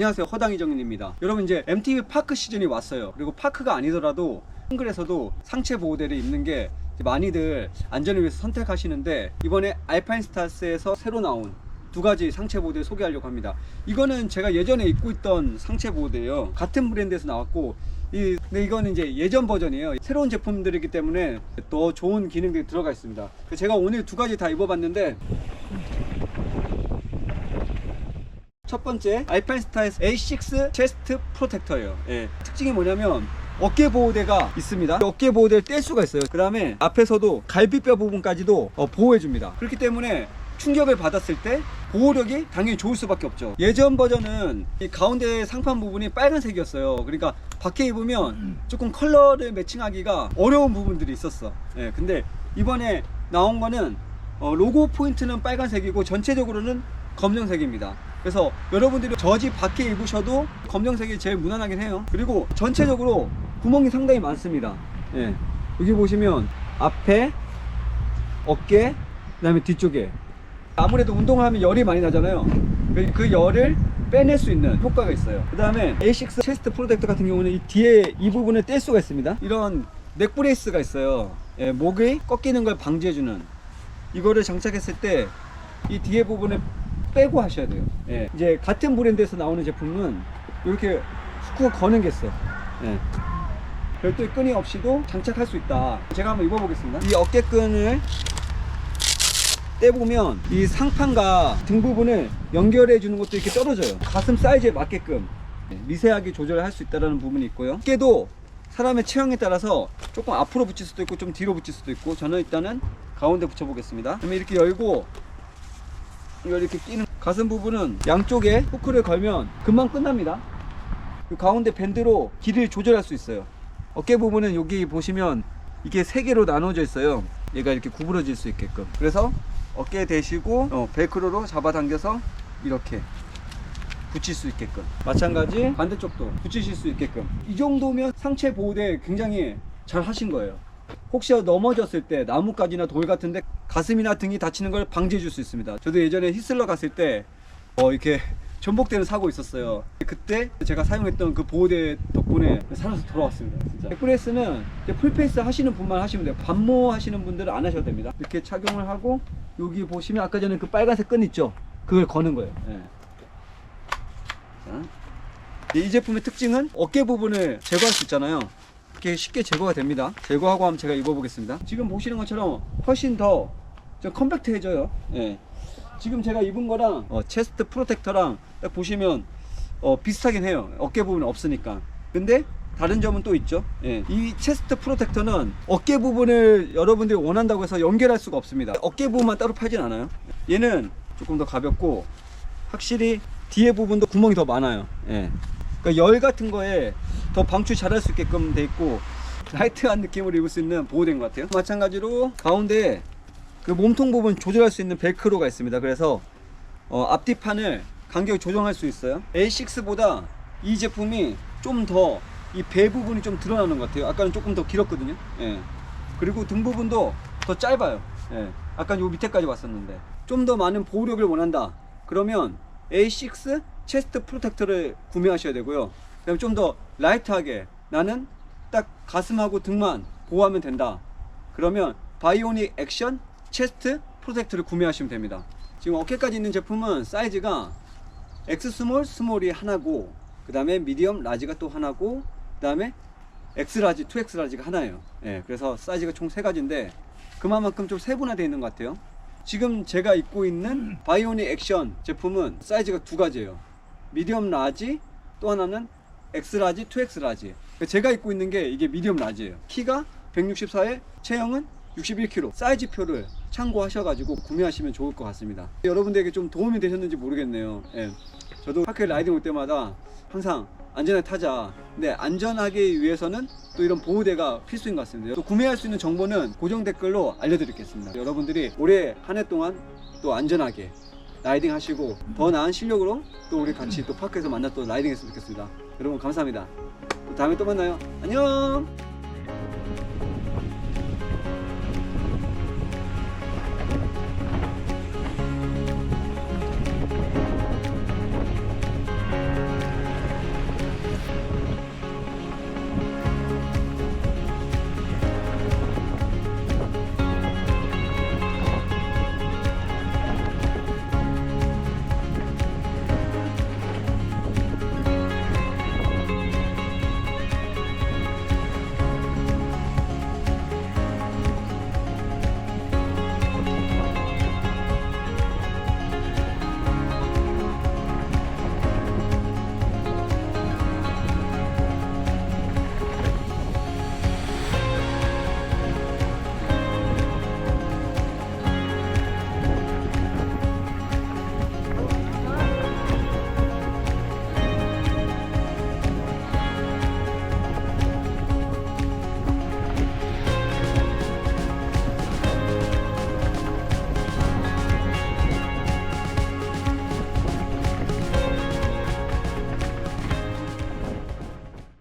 안녕하세요. 허당이 정인입니다. 여러분 이제 MTV 파크 시즌이 왔어요. 그리고 파크가 아니더라도 싱글에서도 상체 보호대를 입는 게 많이들 안전을 위해서 선택하시는데 이번에 알파인 스타스에서 새로 나온 두 가지 상체 보호대를 소개하려고 합니다. 이거는 제가 예전에 입고 있던 상체 보호대예요. 같은 브랜드에서 나왔고 이, 근데 이거는 이제 예전 버전이에요. 새로운 제품들이기 때문에 더 좋은 기능들이 들어가 있습니다. 제가 오늘 두 가지 다 입어봤는데 첫 번째 알파인스타의 A6 체스트 프로텍터예요. 예. 특징이 뭐냐면 어깨 보호대가 있습니다. 어깨 보호대를 뗄 수가 있어요. 그 다음에 앞에서도 갈비뼈 부분까지도 어, 보호해 줍니다. 그렇기 때문에 충격을 받았을 때 보호력이 당연히 좋을 수밖에 없죠. 예전 버전은 이 가운데 상판 부분이 빨간색이었어요. 그러니까 밖에 입으면 조금 컬러를 매칭하기가 어려운 부분들이 있었어. 예. 근데 이번에 나온 거는 어, 로고 포인트는 빨간색이고 전체적으로는 검정색입니다. 그래서 여러분들이 저지 밖에 입으셔도 검정색이 제일 무난하긴 해요. 그리고 전체적으로 구멍이 상당히 많습니다. 예. 여기 보시면 앞에, 어깨, 그 다음에 뒤쪽에 아무래도 운동을 하면 열이 많이 나잖아요. 그- 그 열을 빼낼 수 있는 효과가 있어요. 그 다음에 A6 체스트 프로텍터 같은 경우는 이 뒤에 이 부분을 뗄 수가 있습니다. 이런 넥 브레이스가 있어요. 예, 목이 꺾이는 걸 방지해주는 이거를 장착했을 때 이 뒤에 부분을 빼고 하셔야 돼요. 예. 이제 같은 브랜드에서 나오는 제품은 이렇게 훅 거는 게 있어. 예. 별도의 끈이 없이도 장착할 수 있다. 제가 한번 입어보겠습니다. 이 어깨끈을 떼보면 이 상판과 등 부분을 연결해 주는 것도 이렇게 떨어져요. 가슴 사이즈에 맞게끔 미세하게 조절할 수 있다는 부분이 있고요. 어깨도 사람의 체형에 따라서 조금 앞으로 붙일 수도 있고 좀 뒤로 붙일 수도 있고 저는 일단은 가운데 붙여보겠습니다. 그러면 이렇게 열고 이렇게 끼는 가슴 부분은 양쪽에 후크를 걸면 금방 끝납니다. 이 가운데 밴드로 길이를 조절할 수 있어요. 어깨 부분은 여기 보시면 이게 세 개로 나눠져 있어요. 얘가 이렇게 구부러질 수 있게끔. 그래서 어깨에 대시고 어, 벨크로로 잡아당겨서 이렇게 붙일 수 있게끔. 마찬가지 반대쪽도 붙이실 수 있게끔. 이 정도면 상체 보호대 굉장히 잘 하신 거예요. 혹시 넘어졌을 때 나뭇가지나 돌 같은데 가슴이나 등이 다치는 걸 방지해 줄 수 있습니다. 저도 예전에 히슬러 갔을 때 어, 이렇게 전복되는 사고 있었어요. 그때 제가 사용했던 그 보호대 덕분에 살아서 돌아왔습니다. 진짜. 백브레스는 풀페이스 하시는 분만 하시면 돼요. 반모 하시는 분들은 안 하셔도 됩니다. 이렇게 착용을 하고 여기 보시면 아까 전에 그 빨간색 끈 있죠? 그걸 거는 거예요. 예. 자. 이 제품의 특징은 어깨 부분을 제거할 수 있잖아요. 이렇게 쉽게 제거가 됩니다. 제거하고 한번 제가 입어보겠습니다. 지금 보시는 것처럼 훨씬 더 좀 컴팩트해져요. 예. 지금 제가 입은 거랑 어, 체스트 프로텍터랑 딱 보시면 어, 비슷하긴 해요. 어깨 부분 없으니까. 근데 다른 점은 또 있죠. 예. 이 체스트 프로텍터는 어깨 부분을 여러분들이 원한다고 해서 연결할 수가 없습니다. 어깨 부분만 따로 팔진 않아요. 얘는 조금 더 가볍고 확실히 뒤에 부분도 구멍이 더 많아요. 예. 그러니까 열 같은 거에 더 방출 잘할 수 있게끔 돼 있고 라이트한 느낌으로 입을 수 있는 보호대인 것 같아요. 마찬가지로 가운데 그 몸통 부분 조절할 수 있는 벨크로가 있습니다. 그래서 어, 앞뒤판을 간격을 조정할 수 있어요. A6보다 이 제품이 좀 더 이 배 부분이 좀 드러나는 것 같아요. 아까는 조금 더 길었거든요. 예. 그리고 등 부분도 더 짧아요. 예. 아까 요 밑에까지 왔었는데 좀 더 많은 보호력을 원한다. 그러면 A6 체스트 프로텍터를 구매하셔야 되고요. 그다음에 좀더 라이트하게 나는 딱 가슴하고 등만 보호하면 된다. 그러면 바이오닉 액션 체스트 프로텍터를 구매하시면 됩니다. 지금 어깨까지 있는 제품은 사이즈가 X 스몰 스몰이 하나고 그 다음에 미디엄 라지가 또 하나고 그 다음에 X 라지 2X 라지가 하나예요. 예, 그래서 사이즈가 총 세 가지인데 그만큼 좀 세분화되어 있는 것 같아요. 지금 제가 입고 있는 바이오닉 액션 제품은 사이즈가 두 가지예요. 미디엄 라지 또 하나는 X 라지 2X 라지. 제가 입고 있는 게 이게 미디엄 라지예요. 키가 164에 체형은 61kg. 사이즈표를 참고하셔가지고 구매하시면 좋을 것 같습니다. 여러분들에게 좀 도움이 되셨는지 모르겠네요. 예. 저도 학교에 라이딩 올 때마다 항상 안전하게 타자. 근데 안전하게 위해서는 또 이런 보호대가 필수인 것 같습니다. 또 구매할 수 있는 정보는 고정 댓글로 알려드리겠습니다. 여러분들이 올해 한 해 동안 또 안전하게 라이딩 하시고 더 나은 실력으로 또 우리 같이 또 파크에서 만나 또 라이딩 했으면 좋겠습니다. 여러분 감사합니다. 또 다음에 또 만나요. 안녕!